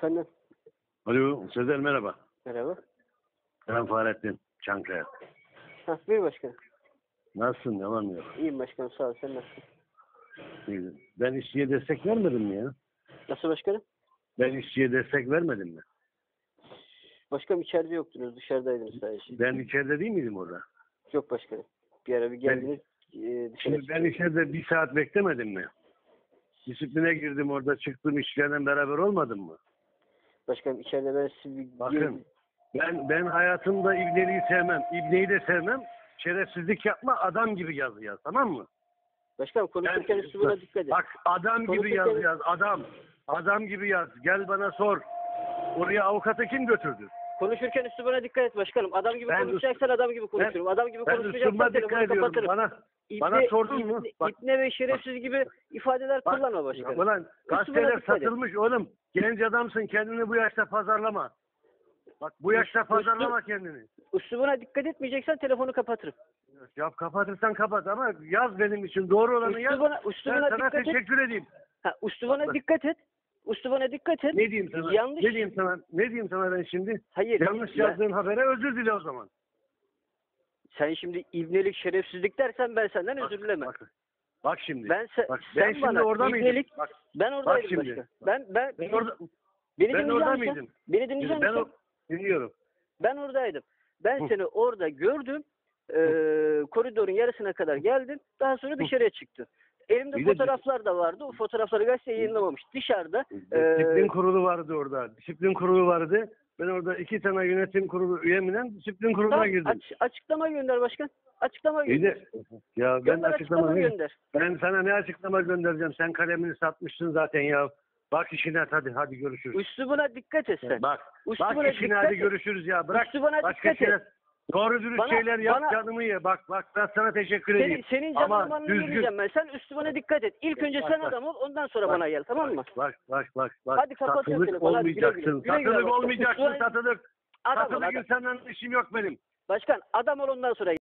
Efendim, Alo, Sezer merhaba. merhaba. Ben Fahrettin Çankaya. Hah, buyur başkanım. Nasılsın, ne yok? İyiyim başkanım, sağ ol. Sen nasılsın? İyi. Ben işçiye destek vermedim mi ya? Nasıl başkanım? Ben işçiye destek vermedim mi? Başkanım içeride yoktunuz, dışarıdaydınız sadece. Ben içeride değil miydim orada? Yok başkanım. Bir ara bir geldiniz, e, dışarı Şimdi ben içeride bir saat beklemedim mi? Disipline girdim orada çıktım işçilerden beraber olmadım mı? Başkanım içeride ben sizi bir... Bakın ben ben hayatımda ibneliği sevmem. İbneyi de sevmem. Şerefsizlik yapma adam gibi yaz yaz tamam mı? Başkanım konuşurken Ben- üslubuna dikkat et. Bak adam gibi yaz yaz adam. Adam gibi yaz. Gel bana sor. Oraya avukatı kim götürdü? Konuşurken üslubuna dikkat et başkanım. Adam gibi Ben konuşacaksan adam gibi konuşurum. adam gibi Ben konuşmayacaksan telefonu kapatırım. Bana, İbne, bana sordun mu? Bak- İbne ve şerefsiz gibi ifadeler bak, kullanma başkanım. Ulan Üslubuna gazeteler et. satılmış oğlum. Genç adamsın kendini bu yaşta pazarlama. Bak bu yaşta Üslub- pazarlama kendini. Üslubuna dikkat etmeyeceksen telefonu kapatırım. Ya kapatırsan kapat ama yaz benim için. Doğru olanı yaz. Üslubuna, Ben üslubuna sana dikkat et. teşekkür edeyim. Ha, üslubuna dikkat et. Üslubuna dikkat et. Ne diyeyim sana? Yanlış. Ne diyeyim sana? Ne diyeyim sana ben şimdi? Hayır. Yanlış ya- yazdığın habere özür dile o zaman. Sen şimdi ibnelik, şerefsizlik dersen ben senden özür dilemem. Bak, bak şimdi. Ben se- bak, sen ben şimdi bana orada mıydım? ibnelik, Bak, ben oradaydım şimdi. başka. Ben ben, ben orada beni ben orada mıydım? Beni dinleyecek ben o, dinliyorum. Ben oradaydım. Ben Hı. seni orada gördüm. Ee, koridorun yarısına kadar geldin. Daha sonra dışarıya çıktın. Elimde Bir de- fotoğraflar da vardı. O fotoğrafları gazete yayınlamamış. Dışarıda Ee, Disiplin kurulu vardı orada. Disiplin kurulu vardı. Ben orada iki tane yönetim kurulu üyemle disiplin kuruluna Tamam, girdim. aç- açıklama gönder başkan. Açıklama İyi gönder. de ya ben Gönder açıklama açıklama gönder. Ben sana ne açıklama göndereceğim? Sen kalemini satmışsın zaten ya. Bak işine hadi hadi görüşürüz. Üslubuna dikkat et sen. Bak Üslubuna bak işine hadi et. görüşürüz ya. Bırak Üslubuna başka dikkat et. Doğru dürüst Bana- şeyler yap bana- canımı ye. Bak bak ben sana teşekkür Senin, edeyim. senin canını yemeyeceğim ben. Sen üslubuna dikkat et. İlk önce Bak, sen bak. adam ol. Ondan sonra Bak, bana gel. Tamam mı? Bak bak bak bak. Hadi kapatıyorum telefonu, olmayacaksın. Güle güle Satılık olmayacaksın Üstüne- satılık. Adam ol Satılık adam. insanlarla işim yok benim. Başkan adam ol ondan sonra